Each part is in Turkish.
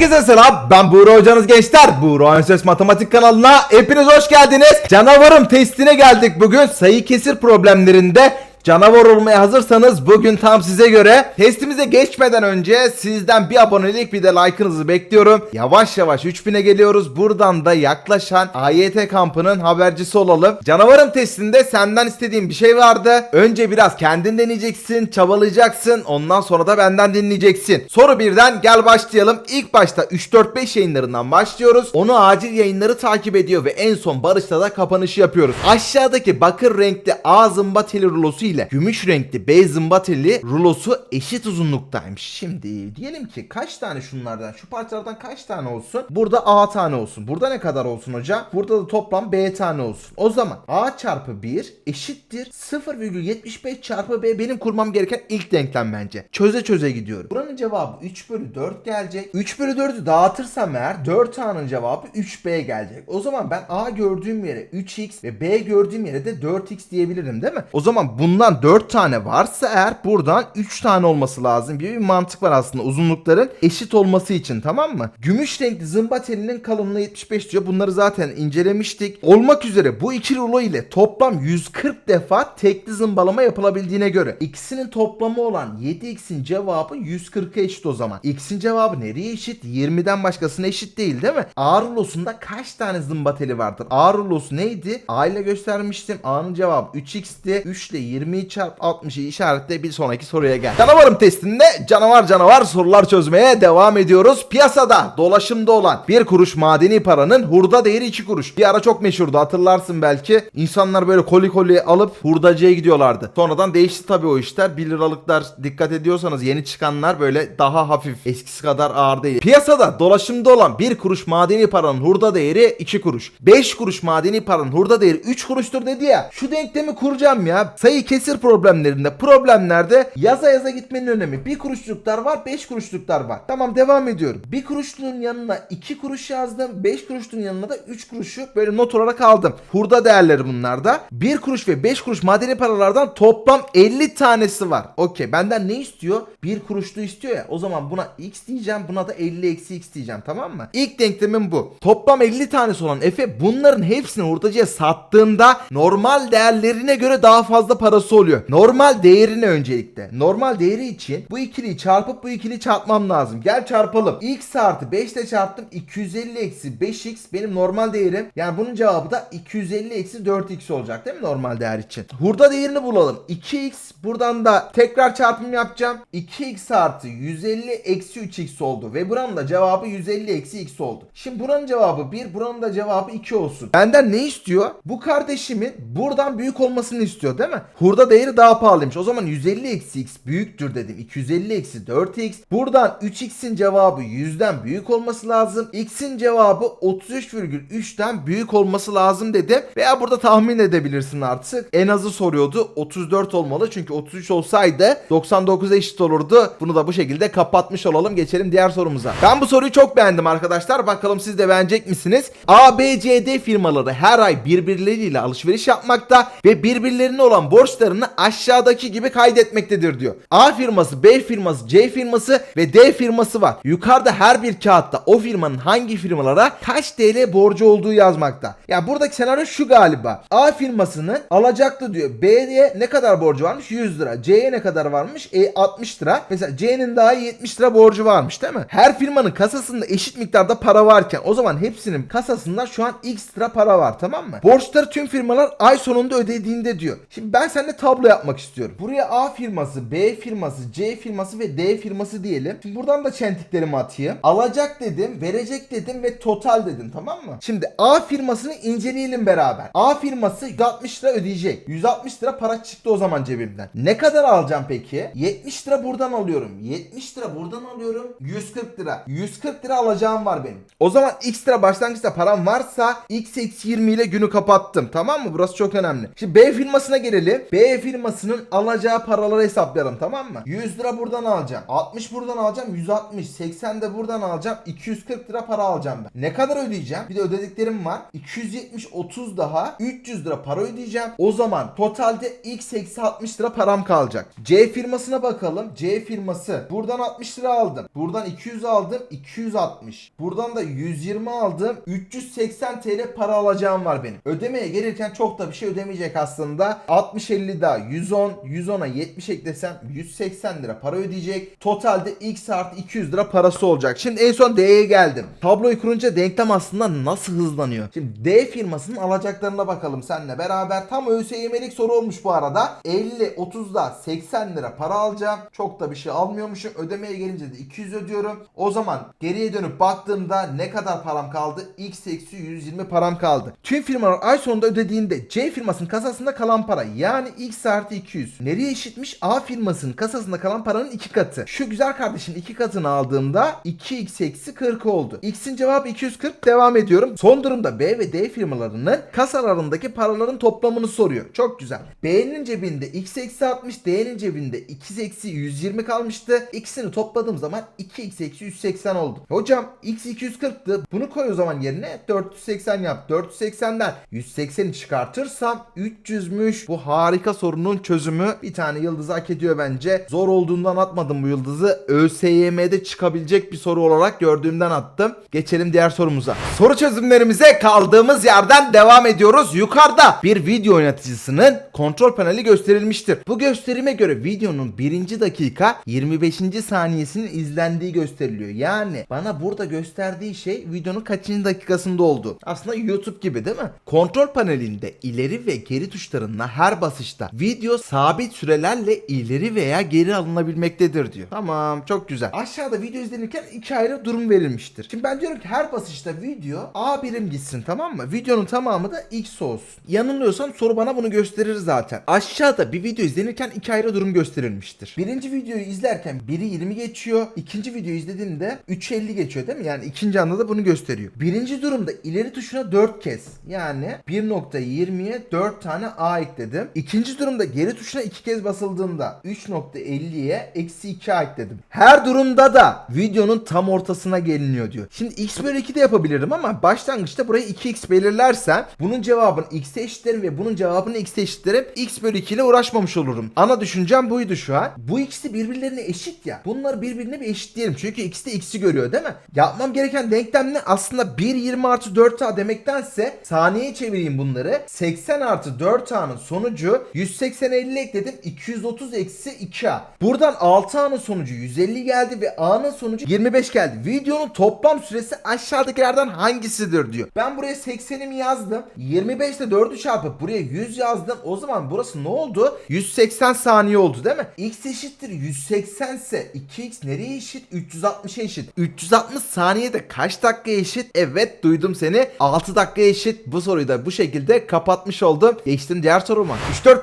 Herkese selam. Ben Buğra hocanız gençler. Buğra Önses Matematik kanalına hepiniz hoş geldiniz. Canavarım testine geldik bugün. Sayı kesir problemlerinde Canavar olmaya hazırsanız bugün tam size göre testimize geçmeden önce sizden bir abonelik bir de like'ınızı bekliyorum. Yavaş yavaş 3000'e geliyoruz. Buradan da yaklaşan AYT kampının habercisi olalım. Canavarım testinde senden istediğim bir şey vardı. Önce biraz kendin deneyeceksin, çabalayacaksın. Ondan sonra da benden dinleyeceksin. Soru birden gel başlayalım. İlk başta 3-4-5 yayınlarından başlıyoruz. Onu acil yayınları takip ediyor ve en son Barış'ta da kapanışı yapıyoruz. Aşağıdaki bakır renkli A zımba teli rulosu ile gümüş renkli B zımba teli rulosu eşit uzunluktaymış. Şimdi diyelim ki kaç tane şunlardan şu parçalardan kaç tane olsun? Burada A tane olsun. Burada ne kadar olsun hocam? Burada da toplam B tane olsun. O zaman A çarpı 1 eşittir 0,75 çarpı B benim kurmam gereken ilk denklem bence. Çöze çöze gidiyorum. Buranın cevabı 3 bölü 4 gelecek. 3 bölü 4'ü dağıtırsam eğer 4 A'nın cevabı 3B gelecek. O zaman ben A gördüğüm yere 3X ve B gördüğüm yere de 4X diyebilirim değil mi? O zaman bundan 4 tane varsa eğer buradan 3 tane olması lazım gibi bir mantık var aslında uzunlukların eşit olması için tamam mı? Gümüş renkli zımba telinin kalınlığı 75 diyor. Bunları zaten incelemiştik. Olmak üzere bu iki rulo ile toplam 140 defa tekli zımbalama yapılabildiğine göre ikisinin toplamı olan 7x'in cevabı 140'a eşit o zaman. X'in cevabı nereye eşit? 20'den başkasına eşit değil değil mi? A rulosunda kaç tane zımba teli vardır? A rulosu neydi? A ile göstermiştim. A'nın cevabı 3x'ti. 3 ile 20'yi çarp 60'ı işaretle bir sonraki soruya gel. Canavarım testinde canavar canavar sorular çözmeye devam ediyoruz. Piyasada dolaşımda olan bir kuruş madeni paranın hurda değeri 2 kuruş. Bir ara çok meşhurdu hatırlarsın belki. İnsanlar böyle koli koli alıp hurdacıya gidiyorlardı. Sonradan değişti tabii o işler. 1 liralıklar dikkat ediyorsanız yeni çıkanlar böyle daha hafif. Eskisi kadar ağır değil. Piyasada dolaşımda olan bir kuruş madeni paranın hurda değeri 2 kuruş. 5 kuruş madeni paranın hurda değeri 3 kuruştur dedi ya. Şu denklemi kuracağım ya. Sayı kesir problemlerinde problemlerde yaza yaza gitmenin önemi. 1 kuruşluklar var 5 kuruşluklar var. Tamam devam ediyorum. 1 kuruşluğun yanına 2 kuruş yazdım. 5 kuruşluğun yanına da 3 kuruşu böyle not olarak aldım. Hurda değerleri bunlar da. 1 kuruş ve 5 kuruş madeni paralardan toplam 50 tanesi var. Okey benden ne istiyor? 1 kuruşlu istiyor ya. O zaman buna x diyeceğim. Buna da 50 eksi x diyeceğim tamam mı? İlk denklemim bu. Toplam 50 tanesi olan Efe bunların hepsini hurdacıya sattığında normal değerlerine göre daha fazla parası oluyor. Normal değerini öncelikle. Normal değeri için bu ikiliyi çarpıp bu ikiliyi çarpmam lazım. Gel çarpalım. x artı 5 ile çarptım. 250 eksi 5x benim normal değerim. Yani bunun cevabı da 250 eksi 4x olacak değil mi normal değer için? Hurda değerini bulalım. 2x buradan da tekrar çarpım yapacağım. 2x artı 150 eksi 3x oldu. Ve buranın da cevabı 150 eksi x oldu. Şimdi buranın cevabı 1 buranın da cevabı 2 olsun. Benden ne istiyor? Bu kardeşimin buradan büyük olmasını istiyor değil mi? Hurda değeri daha pahalıymış. O zaman 150 eksi x büyüktür dedim. 250 eksi 4x. Buradan 3x'in cevabı 100'den büyük olması lazım. x'in cevabı 33,3'ten büyük olması lazım dedim. Veya burada tahmin edebilirsin artık. En azı soruyordu. 34 olmalı. Çünkü 33 olsaydı 99'a eşit olurdu. Bunu da bu şekilde kapatmış olalım. Geçelim diğer sorumuza. Ben bu soruyu çok beğendim arkadaşlar. Bakalım siz de beğenecek misiniz? A, B, C, D firmaları her ay birbirleriyle alışveriş yapmakta ve birbirlerine olan borçlarını aşağıdaki gibi kaydetmektedir diyor. A firması, B firması, C firması ve D firması var. Yukarıda her bir kağıtta o firmanın hangi firmalara kaç TL borcu olduğu yazmakta. Ya buradaki senaryo şu galiba. A firmasının alacaklı diyor. B'ye ne kadar borcu varmış? 100 lira. C'ye ne kadar varmış? E 60 lira. Mesela C'nin daha 70 lira borcu varmış değil mi? Her firmanın kasasında eşit miktarda para varken o zaman hepsinin kasasında şu an x lira para var tamam mı? Borçları tüm firmalar ay sonunda ödediğinde diyor. Şimdi ben seninle tablo yapmak istiyorum. Buraya A firması, B firması, C firması ve D firması diyelim. Şimdi buradan da çentiklerimi atayım. Alacak dedim, verecek dedim ve total dedim tamam mı? Şimdi A firmasını inceleyelim beraber. A firması 160 lira ödeyecek. 160 lira para çıktı o zaman cebimden. Ne kadar alacağım peki? 70 lira buradan alıyorum. 70 lira buradan alıyorum. 140 lira. 140 lira alacağım var benim. O zaman x lira başlangıçta param varsa x eksi 20 ile günü kapattım. Tamam mı? Burası çok önemli. Şimdi B firmasına gelelim. B B firmasının alacağı paraları hesaplayalım tamam mı? 100 lira buradan alacağım. 60 buradan alacağım. 160. 80 de buradan alacağım. 240 lira para alacağım ben. Ne kadar ödeyeceğim? Bir de ödediklerim var. 270 30 daha 300 lira para ödeyeceğim. O zaman totalde x eksi 60 lira param kalacak. C firmasına bakalım. C firması. Buradan 60 lira aldım. Buradan 200 aldım. 260. Buradan da 120 aldım. 380 TL para alacağım var benim. Ödemeye gelirken çok da bir şey ödemeyecek aslında. 60 50 daha 110. 110'a 70 eklesem 180 lira para ödeyecek. Totalde x artı 200 lira parası olacak. Şimdi en son D'ye geldim. Tabloyu kurunca denklem aslında nasıl hızlanıyor? Şimdi D firmasının alacaklarına bakalım seninle beraber. Tam ÖSYM'lik soru olmuş bu arada. 50 30'da 80 lira para alacağım. Çok da bir şey almıyormuşum. Ödemeye gelince de 200 ödüyorum. O zaman geriye dönüp baktığımda ne kadar param kaldı? X eksi 120 param kaldı. Tüm firmalar ay sonunda ödediğinde C firmasının kasasında kalan para yani X artı 200. Nereye eşitmiş? A firmasının kasasında kalan paranın iki katı. Şu güzel kardeşin iki katını aldığımda 2x eksi 40 oldu. X'in cevabı 240 devam ediyorum. Son durumda B ve D firmalarının kasalarındaki paraların toplamını soruyor. Çok güzel. B'nin cebinde x eksi 60, D'nin cebinde x eksi 120 kalmıştı. İkisini topladığım zaman 2x eksi 180 oldu. Hocam x 240'tı. Bunu koy o zaman yerine 480 yap. 480'den 180'i çıkartırsam 300'müş. Bu harika sorunun çözümü. Bir tane yıldız hak ediyor bence. Zor olduğundan atmadım bu yıldızı. ÖSYM'de çıkabilecek bir soru olarak gördüğümden attım. Geçelim diğer sorumuza. Soru çözümlerimize kaldığımız yerden devam ediyoruz. Yukarıda bir video oynatıcısının kontrol paneli gösterilmiştir. Bu gösterime göre videonun birinci dakika 25. saniyesinin izlendiği gösteriliyor. Yani bana burada gösterdiği şey videonun kaçıncı dakikasında oldu. Aslında YouTube gibi değil mi? Kontrol panelinde ileri ve geri tuşlarına her basışta video sabit sürelerle ileri veya geri alınabilmektedir diyor. Tamam çok güzel. Aşağıda video izlenirken iki ayrı durum verilmiştir. Şimdi ben diyorum ki her basışta video A birim gitsin tamam mı? Videonun tamamı da X olsun. Yanılıyorsam soru bana bunu gösterir zaten. Aşağıda bir video izlenirken iki ayrı durum gösterilmiştir. Birinci videoyu izlerken biri 20 geçiyor. ikinci videoyu izlediğimde 3.50 geçiyor değil mi? Yani ikinci anda da bunu gösteriyor. Birinci durumda ileri tuşuna 4 kez yani 1.20'ye 4 tane A ekledim. İkinci durumda geri tuşuna 2 kez basıldığında 3.50'ye eksi 2 A ekledim. Her durumda da videonun tam ortasına geliniyor diyor. Şimdi x bölü 2 de yapabilirim ama başlangıçta burayı 2x belirlersem bunun cevabını x'e eşitlerim ve bunun cevabını x'e eşitlerim. x bölü 2 ile uğraşmamış olurum. Ana düşüncem buydu şu an. Bu ikisi birbirlerine eşit ya. Bunları birbirine bir eşitleyelim. Çünkü ikisi de x'i görüyor değil mi? Yapmam gereken denklem ne? Aslında 1.20 artı 4a demektense saniyeye çevireyim bunları. 80 artı 4a'nın sonucu 180 50 ekledim. 230 eksi 2a. Buradan 6a'nın sonucu 150 geldi ve a'nın sonucu 25 geldi. Videonun toplam süresi aşağıdakilerden hangisidir diyor. Ben buraya 80'imi yazdım. 25 ile 4'ü çarpıp buraya 100 yazdım. O zaman burası ne oldu? 180 saniye oldu değil mi? x eşittir 180 ise 2x nereye eşit? 360'a eşit. 360 saniyede kaç dakika eşit? Evet duydum seni. 6 dakika eşit. Bu soruyu da bu şekilde kapatmış oldum. Geçtim diğer soruma.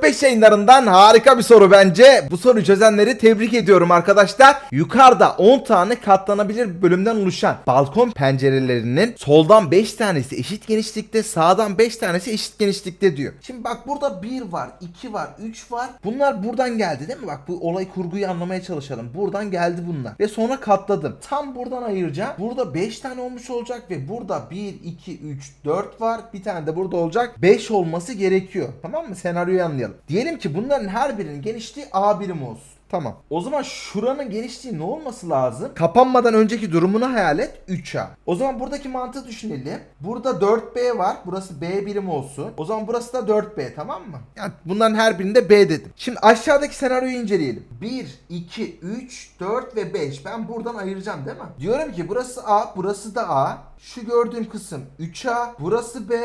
3-4-5 yayınlarından harika bir soru bence. Bu soruyu çözenleri tebrik ediyorum arkadaşlar. Yukarıda 10 tane katlanabilir bölümden oluşan balkon pencerelerinin soldan 5 tanesi eşit genişlikte, sağdan 5 tanesi eşit genişlikte diyor. Şimdi bak burada 1 var, 2 var, 3 var. Bunlar buradan geldi değil mi? Bak bu olay kurguyu anlamaya çalışalım. Buradan geldi bunlar. Ve sonra katladım. Tam buradan ayıracağım. Burada 5 tane olmuş olacak ve burada 1, 2, 3, 4 var. Bir tane de burada olacak. 5 olması gerekiyor. Tamam mı? Senaryoyu anlayalım. Diyelim ki bunların her birinin genişliği A birim olsun. Tamam. O zaman şuranın genişliği ne olması lazım? Kapanmadan önceki durumunu hayal et 3A. O zaman buradaki mantığı düşünelim. Burada 4B var. Burası B birim olsun. O zaman burası da 4B tamam mı? Yani bunların her birinde B dedim. Şimdi aşağıdaki senaryoyu inceleyelim. 1, 2, 3, 4 ve 5. Ben buradan ayıracağım değil mi? Diyorum ki burası A, burası da A. Şu gördüğüm kısım 3A, burası B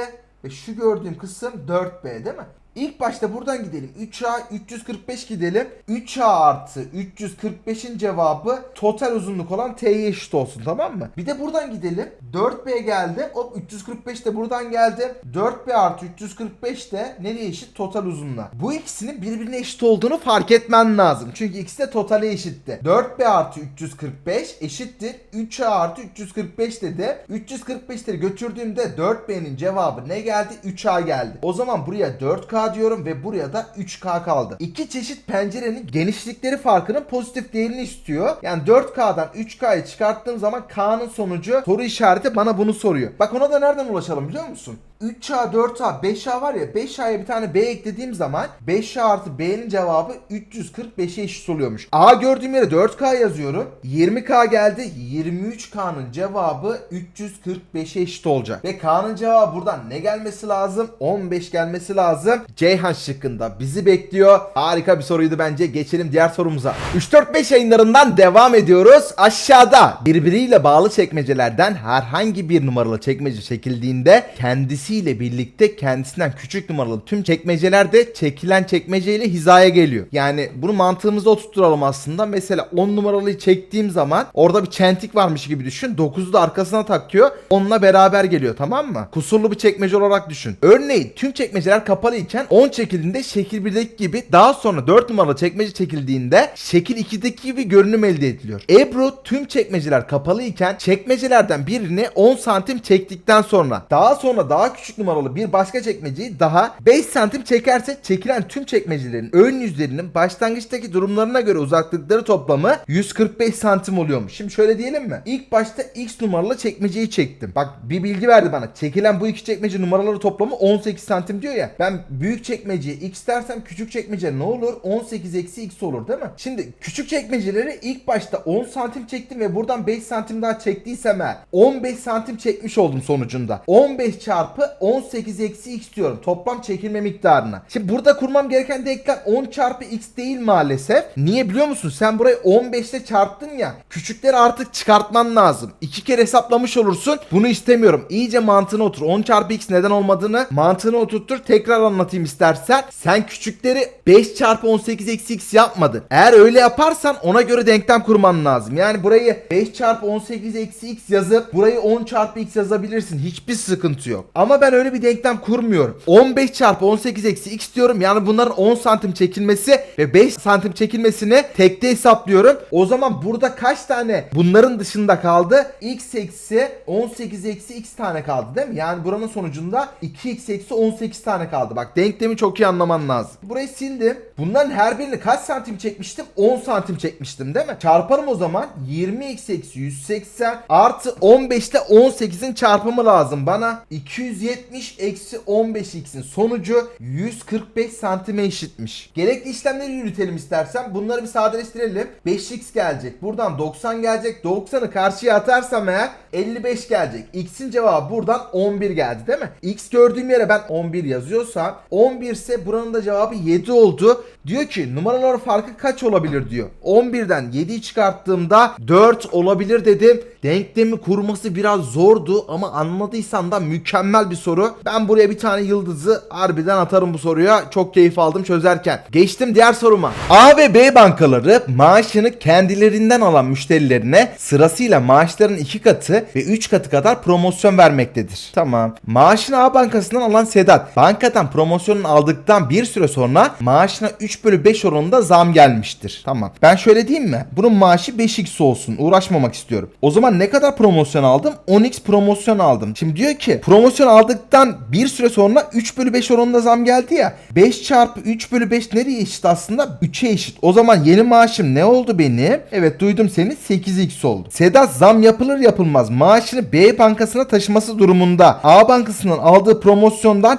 ve şu gördüğüm kısım 4B değil mi? İlk başta buradan gidelim. 3A 345 gidelim. 3A artı 345'in cevabı total uzunluk olan T'ye eşit olsun tamam mı? Bir de buradan gidelim. 4B geldi. Hop 345 de buradan geldi. 4B artı 345 de nereye eşit? Total uzunluğa. Bu ikisinin birbirine eşit olduğunu fark etmen lazım. Çünkü ikisi de totale eşitti. 4B artı 345 eşittir. 3A artı 345 dedi. 345'leri götürdüğümde 4B'nin cevabı ne geldi? 3A geldi. O zaman buraya 4K 3K diyorum ve buraya da 3K kaldı. İki çeşit pencerenin genişlikleri farkının pozitif değerini istiyor. Yani 4K'dan 3K'yı çıkarttığım zaman K'nın sonucu soru işareti bana bunu soruyor. Bak ona da nereden ulaşalım biliyor musun? 3A, 4A, 5A var ya 5A'ya bir tane B eklediğim zaman 5A artı B'nin cevabı 345'e eşit oluyormuş. A gördüğüm yere 4K yazıyorum. 20K geldi. 23K'nın cevabı 345'e eşit olacak. Ve K'nın cevabı buradan ne gelmesi lazım? 15 gelmesi lazım. Ceyhan şıkkında bizi bekliyor. Harika bir soruydu bence. Geçelim diğer sorumuza. 3-4-5 yayınlarından devam ediyoruz. Aşağıda birbiriyle bağlı çekmecelerden herhangi bir numaralı çekmece çekildiğinde kendisiyle birlikte kendisinden küçük numaralı tüm çekmeceler de çekilen çekmeceyle hizaya geliyor. Yani bunu mantığımızda oturtturalım aslında. Mesela 10 numaralıyı çektiğim zaman orada bir çentik varmış gibi düşün. 9'u da arkasına takıyor. Onunla beraber geliyor tamam mı? Kusurlu bir çekmece olarak düşün. Örneğin tüm çekmeceler kapalı iken 10 çekildiğinde şekil 1'deki gibi daha sonra 4 numaralı çekmece çekildiğinde şekil 2'deki gibi görünüm elde ediliyor. Ebru tüm çekmeceler kapalı iken çekmecelerden birini 10 santim çektikten sonra daha sonra daha küçük numaralı bir başka çekmeceyi daha 5 santim çekerse çekilen tüm çekmecelerin ön yüzlerinin başlangıçtaki durumlarına göre uzaklıkları toplamı 145 santim oluyormuş. Şimdi şöyle diyelim mi? İlk başta X numaralı çekmeceyi çektim. Bak bir bilgi verdi bana. Çekilen bu iki çekmece numaraları toplamı 18 santim diyor ya. Ben büyük çekmeceye X dersem küçük çekmece ne olur? 18 eksi X olur değil mi? Şimdi küçük çekmeceleri ilk başta 10 santim çektim ve buradan 5 santim daha çektiysem eğer 15 santim çekmiş oldum sonucunda. 15 çarpı 18 eksi X diyorum. Toplam çekilme miktarına. Şimdi burada kurmam gereken denklem 10 çarpı X değil maalesef. Niye biliyor musun? Sen burayı 15 ile çarptın ya. Küçükleri artık çıkartman lazım. İki kere hesaplamış olursun. Bunu istemiyorum. İyice mantığına otur. 10 çarpı X neden olmadığını mantığına oturtur. Tekrar anlatayım istersen. Sen küçükleri 5 çarpı 18 eksi X yapmadın. Eğer öyle yaparsan ona göre denklem kurman lazım. Yani burayı 5 çarpı 18 eksi X yazıp burayı 10 çarpı X yazabilirsin. Hiçbir sıkıntı yok. Ama ben öyle bir denklem kurmuyorum. 15 çarpı 18 eksi X diyorum. Yani bunların 10 santim çekilmesi ve 5 santim çekilmesini tekte hesaplıyorum. O zaman burada kaç tane bunların dışında kaldı? X eksi 18 eksi X tane kaldı değil mi? Yani buranın sonucunda 2X eksi 18 tane kaldı. Bak denklemi çok iyi anlaman lazım. Burayı sildim. Bunların her birini kaç santim çekmiştim? 10 santim çekmiştim değil mi? Çarparım o zaman 20x eksi 180 artı 15 ile 18'in çarpımı lazım bana. 270 eksi 15x'in sonucu 145 santime eşitmiş. Gerekli işlemleri yürütelim istersen. Bunları bir sadeleştirelim. 5x gelecek. Buradan 90 gelecek. 90'ı karşıya atarsam eğer 55 gelecek. X'in cevabı buradan 11 geldi değil mi? X gördüğüm yere ben 11 yazıyorsam 11 ise buranın da cevabı 7 oldu. Diyor ki numaralar farkı kaç olabilir diyor. 11'den 7'yi çıkarttığımda 4 olabilir dedim. Denklemi kurması biraz zordu ama anladıysan da mükemmel bir soru. Ben buraya bir tane yıldızı harbiden atarım bu soruya. Çok keyif aldım çözerken. Geçtim diğer soruma. A ve B bankaları maaşını kendilerinden alan müşterilerine sırasıyla maaşların 2 katı ve 3 katı kadar promosyon vermektedir. Tamam. Maaşını A bankasından alan Sedat bankadan promosyonunu aldıktan bir süre sonra maaşına 3 bölü 5 oranında zam gelmiştir. Tamam. Ben şöyle diyeyim mi? Bunun maaşı 5x olsun. Uğraşmamak istiyorum. O zaman ne kadar promosyon aldım? 10x promosyon aldım. Şimdi diyor ki promosyon aldıktan bir süre sonra 3 bölü 5 oranında zam geldi ya. 5 çarpı 3 bölü 5 nereye eşit aslında? 3'e eşit. O zaman yeni maaşım ne oldu benim? Evet duydum seni 8x oldu. Sedat zam yapılır yapılmaz maaşını B bankasına taşıması durumunda A bankasından aldığı promosyondan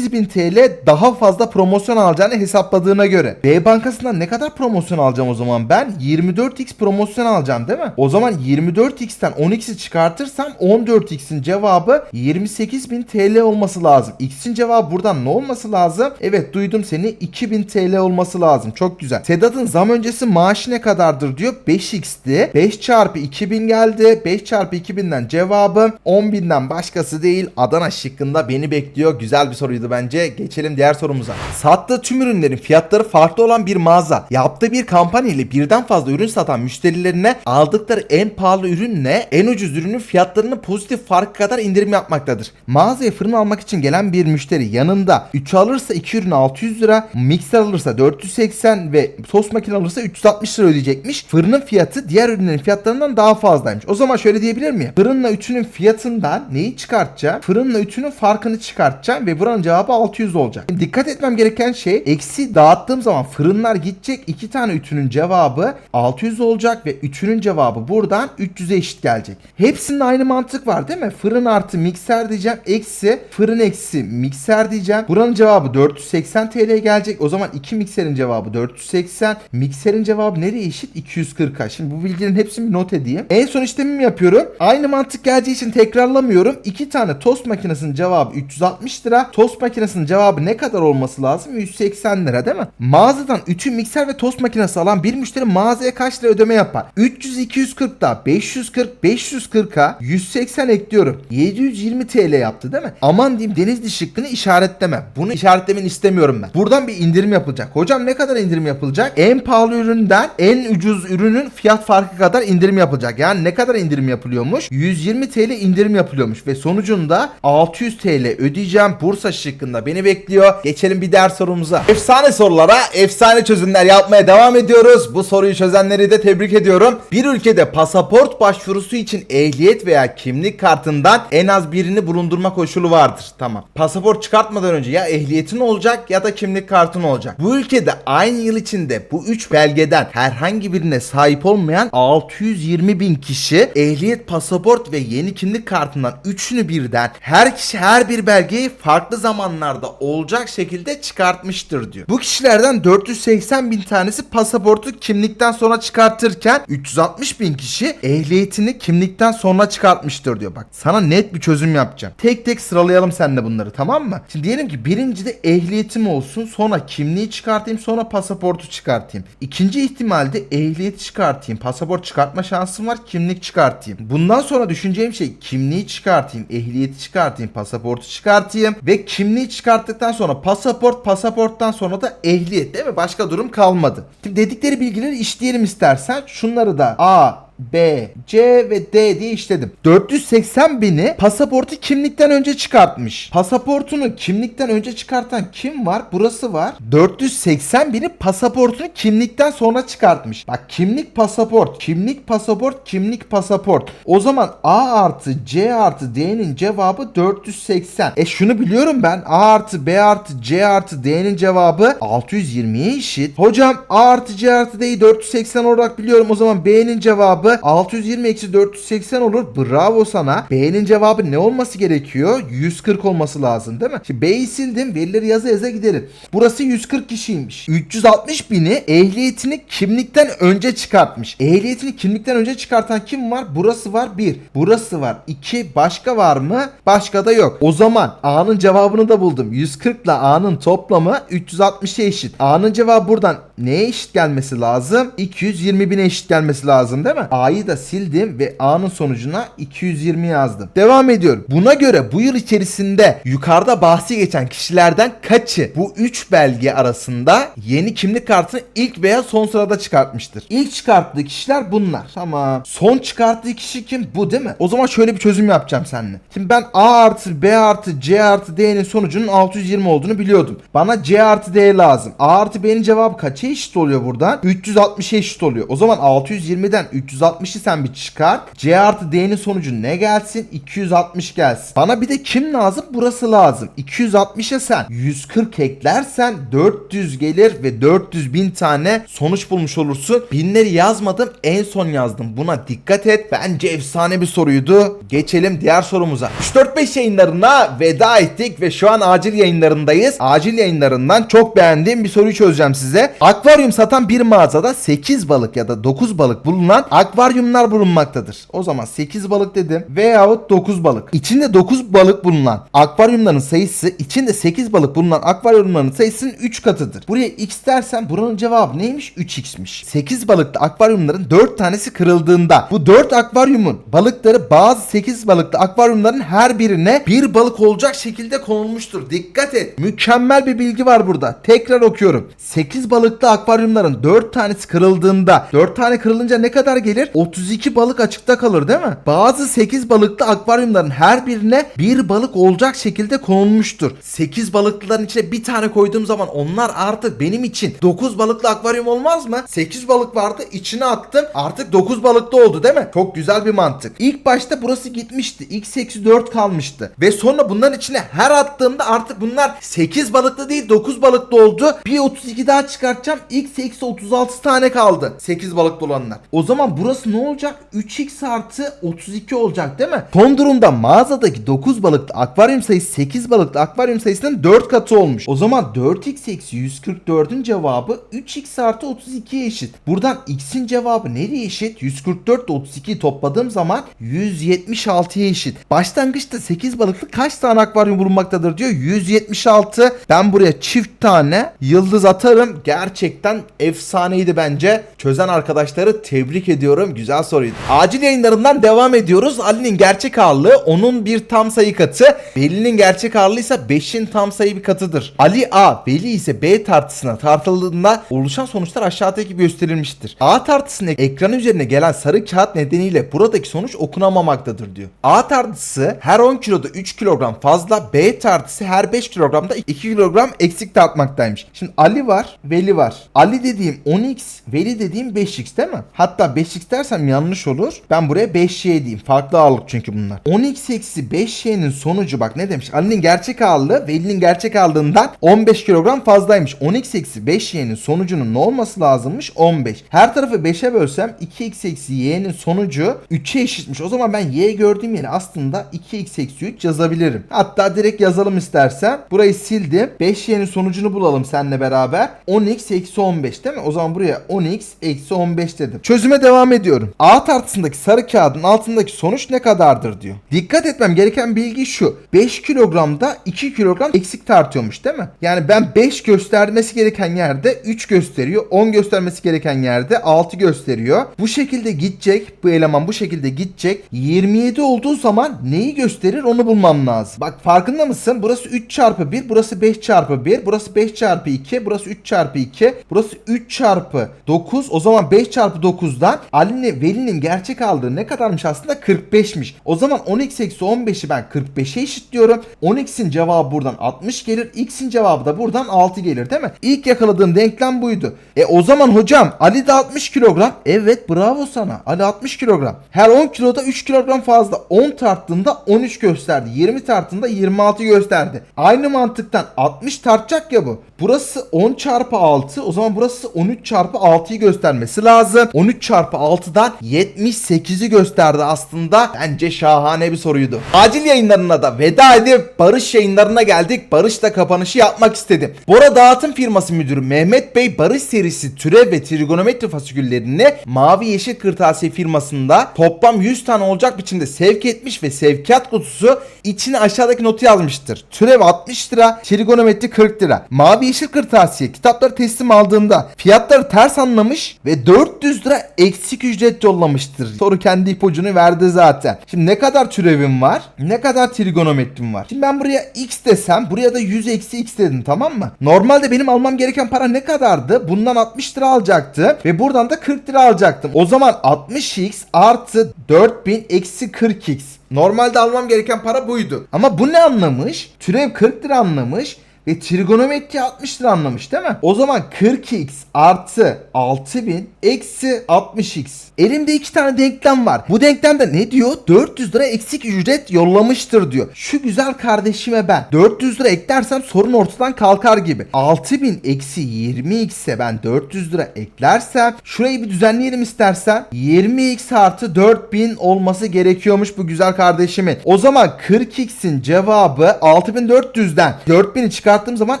28.000 TL daha fazla promosyon alacağını hesapladığına göre B bankasından ne kadar promosyon alacağım o zaman ben? 24x promosyon alacağım değil mi? O zaman 24x'ten 10x'i çıkartırsam 14x'in cevabı 28.000 TL olması lazım. X'in cevabı buradan ne olması lazım? Evet duydum seni 2000 TL olması lazım. Çok güzel. Sedat'ın zam öncesi maaşı ne kadardır diyor. 5x'ti. 5 çarpı 2000 geldi. 5 çarpı 2000'den cevabım 10.000'den başkası değil. Adana şıkkında beni bekliyor. Güzel bir soruydu bence. Geçelim diğer sorumuza. Sattığı tüm ürünlerin fiyatları farklı olan bir mağaza. Yaptığı bir kampanya ile birden fazla ürün satan müşterilerine aldıkları en pahalı ürünle en ucuz ürünün fiyatlarını pozitif farkı kadar indirim yapmaktadır. Mağazaya fırın almak için gelen bir müşteri yanında 3 alırsa 2 ürün 600 lira, mikser alırsa 480 ve tost makine alırsa 360 lira ödeyecekmiş. Fırının fiyatı diğer ürünlerin fiyatlarından daha fazlaymış. O zaman şöyle diyebilir miyim? Fırınla ütünün fiyatından neyi çıkartacağım? Fırınla ütünün farkını çıkartacağım ve buranın cevabı 600 olacak. Şimdi dikkat etmem gereken şey eksi dağıttığım zaman fırınlar gidecek. iki tane ütünün cevabı 600 olacak ve ütünün cevabı buradan 300'e eşit gelecek. Hepsinin aynı mantık var değil mi? Fırın artı mikser diyeceğim. Eksi fırın eksi mikser diyeceğim. Buranın cevabı 480 TL gelecek. O zaman iki mikserin cevabı 480. Mikserin cevabı nereye eşit? 240'a. Şimdi bu bilgilerin hepsini not edeyim. En son işlemimi yapıyorum. Aynı mantık geleceği için tekrarlamıyorum. İki tane tost makinesinin cevabı 360 lira. Tost makinesinin cevabı ne kadar olması lazım? 180 lira değil mi? Mağazadan ütü, mikser ve tost makinesi alan bir müşteri mağazaya kaç lira ödeme yapar? 300 240 da 540 540'a 180 ekliyorum. 720 TL yaptı değil mi? Aman diyeyim Denizli şıkkını işaretleme. Bunu işaretlemeni istemiyorum ben. Buradan bir indirim yapılacak. Hocam ne kadar indirim yapılacak? En pahalı üründen en ucuz ürünün fiyat farkı kadar indirim yapılacak. Yani ne kadar indirim yapılıyormuş? 120 TL indirim yapılıyormuş ve sonucunda 600 TL ödeyeceğim. Bursa şıkkında beni bekliyor. Geçelim bir diğer sorumuza. Efsane sorulara efsane çözümler yapmaya devam ediyoruz. Bu soruyu çözenleri de tebrik ediyorum. Bir ülkede pasaport başvurusu için ehliyet veya kimlik kartından en az birini bulundurma koşulu vardır. Tamam. Pasaport çıkartmadan önce ya ehliyetin olacak ya da kimlik kartın olacak. Bu ülkede aynı yıl içinde bu üç belgeden herhangi birine sahip olmayan 620 bin kişi ehliyet, pasaport ve yeni kimlik kartından üçünü birden her kişi her bir belgeyi farklı zamanlarda olacak şekilde çıkartmıştır diyor. Bu kişilerden 480 bin tanesi pasaportu kimlikten sonra çıkartırken 360 bin kişi ehliyetini kimlikten sonra çıkartmıştır diyor. Bak sana net bir çözüm yapacağım. Tek tek sıralayalım seninle bunları tamam mı? Şimdi diyelim ki birincide ehliyetim olsun sonra kimliği çıkartayım sonra pasaportu çıkartayım. İkinci ihtimalde ehliyeti çıkartayım. Pasaport çıkartma şansım var kimlik çıkartayım. Bundan sonra düşüneceğim şey kimliği çıkartayım, ehliyeti çıkartayım, pasaportu çıkartayım ve kimliği çıkarttıktan sonra pasaport, pasaporttan sonra da ehliyet değil mi? Başka durum kalmadı. Şimdi dedikleri bilgileri işleyelim istersen. Şunları da A, B, C ve D diye işledim. 480 bini pasaportu kimlikten önce çıkartmış. Pasaportunu kimlikten önce çıkartan kim var? Burası var. 480 bini pasaportunu kimlikten sonra çıkartmış. Bak kimlik pasaport, kimlik pasaport, kimlik pasaport. O zaman A artı C artı D'nin cevabı 480. E şunu biliyorum ben. A artı B artı C artı D'nin cevabı 620'ye eşit. Hocam A artı C artı D'yi 480 olarak biliyorum. O zaman B'nin cevabı 620 eksi 480 olur. Bravo sana. B'nin cevabı ne olması gerekiyor? 140 olması lazım değil mi? Şimdi B'yi sildim. Verileri yaza yaza gidelim. Burası 140 kişiymiş. 360 bini ehliyetini kimlikten önce çıkartmış. Ehliyetini kimlikten önce çıkartan kim var? Burası var 1. Burası var 2. Başka var mı? Başka da yok. O zaman A'nın cevabını da buldum. 140 ile A'nın toplamı 360'a eşit. A'nın cevabı buradan neye eşit gelmesi lazım? 220 bine eşit gelmesi lazım değil mi? A'yı da sildim ve A'nın sonucuna 220 yazdım. Devam ediyorum. Buna göre bu yıl içerisinde yukarıda bahsi geçen kişilerden kaçı bu 3 belge arasında yeni kimlik kartını ilk veya son sırada çıkartmıştır? İlk çıkarttığı kişiler bunlar. Tamam. Son çıkarttığı kişi kim? Bu değil mi? O zaman şöyle bir çözüm yapacağım seninle. Şimdi ben A artı B artı C artı D'nin sonucunun 620 olduğunu biliyordum. Bana C artı D lazım. A artı B'nin cevabı kaça eşit oluyor buradan? 360'a eşit oluyor. O zaman 620'den 360'ı sen bir çıkar. C artı D'nin sonucu ne gelsin? 260 gelsin. Bana bir de kim lazım? Burası lazım. 260'a sen 140 eklersen 400 gelir ve 400 bin tane sonuç bulmuş olursun. Binleri yazmadım en son yazdım. Buna dikkat et. Bence efsane bir soruydu. Geçelim diğer sorumuza. 3-4-5 yayınlarına veda ettik ve şu an acil yayınlarındayız. Acil yayınlarından çok beğendiğim bir soruyu çözeceğim size. Akvaryum satan bir mağazada 8 balık ya da 9 balık bulunan akvaryumlar bulunmaktadır. O zaman 8 balık dedim veyahut 9 balık. İçinde 9 balık bulunan akvaryumların sayısı içinde 8 balık bulunan akvaryumların sayısının 3 katıdır. Buraya x dersen buranın cevabı neymiş? 3x'miş. 8 balıklı akvaryumların 4 tanesi kırıldığında bu 4 akvaryumun balıkları bazı 8 balıklı akvaryumların her birine bir balık olacak şekilde konulmuştur. Dikkat et. Mükemmel bir bilgi var burada. Tekrar okuyorum. 8 balıklı akvaryumların 4 tanesi kırıldığında 4 tane kırılınca ne kadar gelir? 32 balık açıkta kalır değil mi? Bazı 8 balıklı akvaryumların her birine bir balık olacak şekilde konulmuştur. 8 balıklıların içine bir tane koyduğum zaman onlar artık benim için 9 balıklı akvaryum olmaz mı? 8 balık vardı içine attım artık 9 balıklı oldu değil mi? Çok güzel bir mantık. İlk başta burası gitmişti. X eksi 4 kalmıştı. Ve sonra bunların içine her attığımda artık bunlar 8 balıklı değil 9 balıklı oldu. Bir 32 daha çıkartacağım. X eksi 36 tane kaldı. 8 balıklı olanlar. O zaman burası ne olacak? 3x artı 32 olacak değil mi? Son durumda mağazadaki 9 balıklı akvaryum sayısı 8 balıklı akvaryum sayısının 4 katı olmuş. O zaman 4x eksi 144'ün cevabı 3x artı 32'ye eşit. Buradan x'in cevabı nereye eşit? 144 ile 32'yi topladığım zaman 176'ya eşit. Başlangıçta 8 balıklı kaç tane akvaryum bulunmaktadır diyor. 176. Ben buraya çift tane yıldız atarım. Gerçekten efsaneydi bence. Çözen arkadaşları tebrik ediyorum. Güzel soruydu. Acil yayınlarından devam ediyoruz. Ali'nin gerçek ağırlığı onun bir tam sayı katı. Veli'nin gerçek ağırlığı ise 5'in tam sayı bir katıdır. Ali A, Veli ise B tartısına tartıldığında oluşan sonuçlar aşağıdaki gibi gösterilmiştir. A tartısının ekran üzerine gelen sarı kağıt nedeniyle buradaki sonuç okunamamaktadır diyor. A tartısı her 10 kiloda 3 kilogram fazla, B tartısı her 5 kilogramda 2 kilogram eksik tartmaktaymış. Şimdi Ali var, Veli var. Ali dediğim 10x, Veli dediğim 5x değil mi? Hatta 5x dersem yanlış olur. Ben buraya 5y diyeyim. Farklı ağırlık çünkü bunlar. 10x eksi 5y'nin sonucu bak ne demiş? Ali'nin gerçek ağırlığı Veli'nin gerçek ağırlığından 15 kilogram fazlaymış. 10x eksi 5y'nin sonucunun ne olması lazımmış? 15. Her tarafı 5'e bölsem 2x eksi y'nin sonucu 3'e eşitmiş. O zaman ben y gördüğüm yere aslında 2x eksi 3 yazabilirim. Hatta direkt yazalım istersen. Burayı sildim. 5y'nin sonucunu bulalım seninle beraber. 10x eksi 15 değil mi? O zaman buraya 10x eksi 15 dedim. Çözüme devam ediyorum. A tartısındaki sarı kağıdın altındaki sonuç ne kadardır diyor. Dikkat etmem gereken bilgi şu. 5 kilogramda 2 kilogram eksik tartıyormuş değil mi? Yani ben 5 göstermesi gereken yerde 3 gösteriyor. 10 göstermesi gereken yerde 6 gösteriyor. Bu şekilde gidecek. Bu eleman bu şekilde gidecek. 27 olduğu zaman neyi gösterir onu bulmam lazım. Bak farkında mısın? Burası 3 çarpı 1. Burası 5 çarpı 1. Burası 5 çarpı 2. Burası 3 çarpı 2. Burası 3 çarpı 9. O zaman 5 çarpı 9'dan Ali'nin Veli'nin gerçek aldığı ne kadarmış aslında? 45'miş. O zaman 10x eksi 15'i ben 45'e eşitliyorum. 10x'in cevabı buradan 60 gelir. x'in cevabı da buradan 6 gelir değil mi? İlk yakaladığım denklem buydu. E o zaman hocam Ali de 60 kilogram. Evet bravo sana. Ali 60 kilogram. Her 10 kiloda 3 kilogram fazla. 10 tarttığında 13 gösterdi. 20 tarttığında 26 gösterdi. Aynı mantıktan 60 tartacak ya bu. Burası 10 çarpı 6. O zaman burası 13 çarpı 6'yı göstermesi lazım. 13 çarpı 6'dan 78'i gösterdi aslında. Bence şahane bir soruydu. Acil yayınlarına da veda edip Barış yayınlarına geldik. Barış'la kapanışı yapmak istedim. Bora Dağıtım firması müdürü Mehmet Bey Barış serisi türev ve trigonometri fasiküllerini Mavi Yeşil Kırtasiye firmasında toplam 100 tane olacak biçimde sevk etmiş ve sevkiyat kutusu içine aşağıdaki notu yazmıştır. Türev 60 lira, trigonometri 40 lira. Mavi Yeşil Kırtasiye kitapları teslim aldığında fiyatları ters anlamış ve 400 lira eksik ücret yollamıştır. Soru kendi ipucunu verdi zaten. Şimdi ne kadar türevim var? Ne kadar trigonometrim var? Şimdi ben buraya x desem buraya da 100 eksi x dedim tamam mı? Normalde benim almam gereken para ne kadardı? Bundan 60 lira alacaktı ve buradan da 40 lira alacaktım. O zaman 60x artı 4000 eksi 40x. Normalde almam gereken para buydu. Ama bu ne anlamış? Türev 40 lira anlamış ve trigonometri 60 lira anlamış değil mi? O zaman 40x artı 6000 eksi 60x. Elimde iki tane denklem var. Bu denklemde ne diyor? 400 lira eksik ücret yollamıştır diyor. Şu güzel kardeşime ben 400 lira eklersem sorun ortadan kalkar gibi. 6000 eksi 20x ise ben 400 lira eklersem şurayı bir düzenleyelim istersen 20x artı 4000 olması gerekiyormuş bu güzel kardeşimin. O zaman 40x'in cevabı 6400'den 4000'i çıkarttığım zaman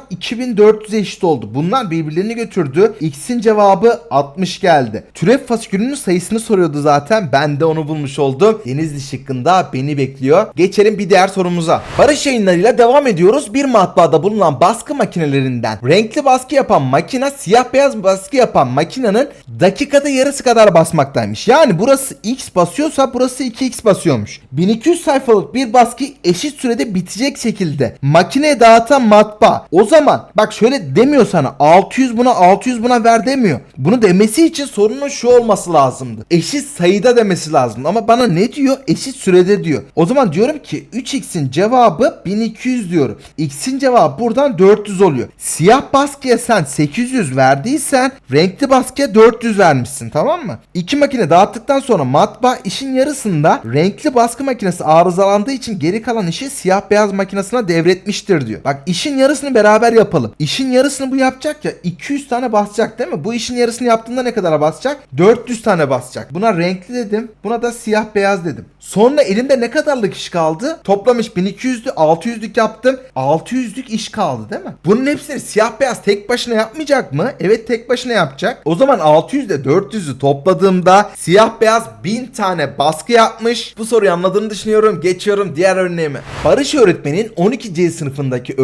2400'e eşit oldu. Bunlar birbirlerini götürdü. X'in cevabı 60 geldi. Türev fasikülünün sayısını soruyordu zaten. Ben de onu bulmuş oldum. Denizli şıkkında beni bekliyor. Geçelim bir diğer sorumuza. Barış yayınlarıyla devam ediyoruz. Bir matbaada bulunan baskı makinelerinden renkli baskı yapan makine siyah beyaz baskı yapan makinenin dakikada yarısı kadar basmaktaymış. Yani burası X basıyorsa burası 2X basıyormuş. 1200 sayfalık bir baskı eşit sürede bitecek şekilde makineye dağıtan matbaa Matbaa. O zaman bak şöyle demiyor sana 600 buna 600 buna ver demiyor. Bunu demesi için sorunun şu olması lazımdı. Eşit sayıda demesi lazım. Ama bana ne diyor? Eşit sürede diyor. O zaman diyorum ki 3x'in cevabı 1200 diyorum. X'in cevabı buradan 400 oluyor. Siyah baskıya sen 800 verdiysen renkli baskıya 400 vermişsin tamam mı? İki makine dağıttıktan sonra matbaa işin yarısında renkli baskı makinesi arızalandığı için geri kalan işi siyah beyaz makinesine devretmiştir diyor. Bak işin yarısını beraber yapalım. İşin yarısını bu yapacak ya 200 tane basacak değil mi? Bu işin yarısını yaptığında ne kadara basacak? 400 tane basacak. Buna renkli dedim. Buna da siyah beyaz dedim. Sonra elimde ne kadarlık iş kaldı? Toplamış 1200'lü 600'lük yaptım. 600'lük iş kaldı değil mi? Bunun hepsini siyah beyaz tek başına yapmayacak mı? Evet tek başına yapacak. O zaman 600 ile 400'ü topladığımda siyah beyaz 1000 tane baskı yapmış. Bu soruyu anladığını düşünüyorum. Geçiyorum diğer örneğime. Barış öğretmenin 12C sınıfındaki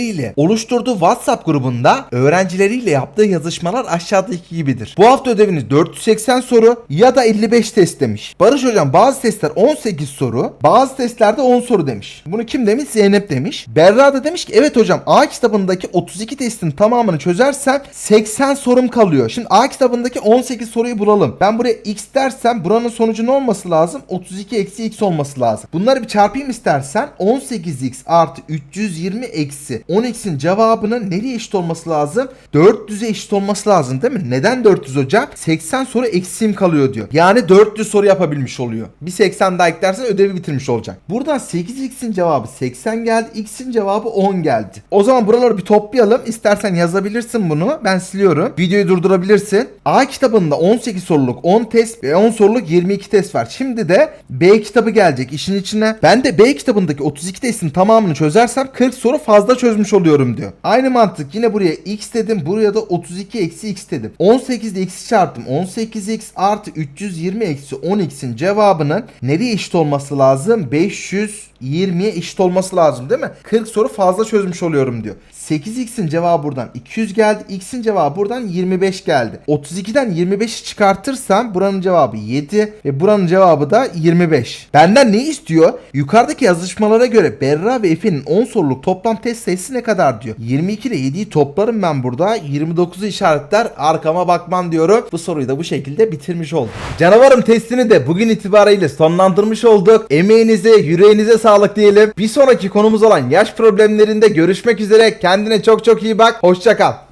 öğrencileriyle oluşturduğu WhatsApp grubunda öğrencileriyle yaptığı yazışmalar aşağıdaki gibidir. Bu hafta ödeviniz 480 soru ya da 55 test demiş. Barış hocam bazı testler 18 soru, bazı testlerde 10 soru demiş. Bunu kim demiş? Zeynep demiş. Berra da demiş ki evet hocam A kitabındaki 32 testin tamamını çözersem 80 sorum kalıyor. Şimdi A kitabındaki 18 soruyu bulalım. Ben buraya x dersem buranın sonucu ne olması lazım? 32 eksi x olması lazım. Bunları bir çarpayım istersen 18x artı 320 eksi 10x'in cevabının nereye eşit olması lazım? 400'e eşit olması lazım değil mi? Neden 400 hocam? 80 soru eksiğim kalıyor diyor. Yani 400 soru yapabilmiş oluyor. Bir 80 daha eklersen ödevi bitirmiş olacak. Buradan 8x'in cevabı 80 geldi. X'in cevabı 10 geldi. O zaman buraları bir toplayalım. İstersen yazabilirsin bunu. Ben siliyorum. Videoyu durdurabilirsin. A kitabında 18 soruluk 10 test ve 10 soruluk 22 test var. Şimdi de B kitabı gelecek işin içine. Ben de B kitabındaki 32 testin tamamını çözersem 40 soru fazla çözmüş oluyorum diyor. Aynı mantık yine buraya x dedim. Buraya da 32 eksi x dedim. 18 ile x'i çarptım. 18x artı 320 eksi 10x'in cevabının nereye eşit olması lazım? 520'ye eşit olması lazım değil mi? 40 soru fazla çözmüş oluyorum diyor. 8x'in cevabı buradan 200 geldi. X'in cevabı buradan 25 geldi. 32'den 25'i çıkartırsam buranın cevabı 7 ve buranın cevabı da 25. Benden ne istiyor? Yukarıdaki yazışmalara göre Berra ve Efe'nin 10 soruluk toplam test sayısı ne kadar diyor. 22 ile 7'yi toplarım ben burada. 29'u işaretler arkama bakmam diyorum. Bu soruyu da bu şekilde bitirmiş oldum. Canavarım testini de bugün itibariyle sonlandırmış olduk. Emeğinize, yüreğinize sağlık diyelim. Bir sonraki konumuz olan yaş problemlerinde görüşmek üzere. Kendine çok çok iyi bak. Hoşça kal.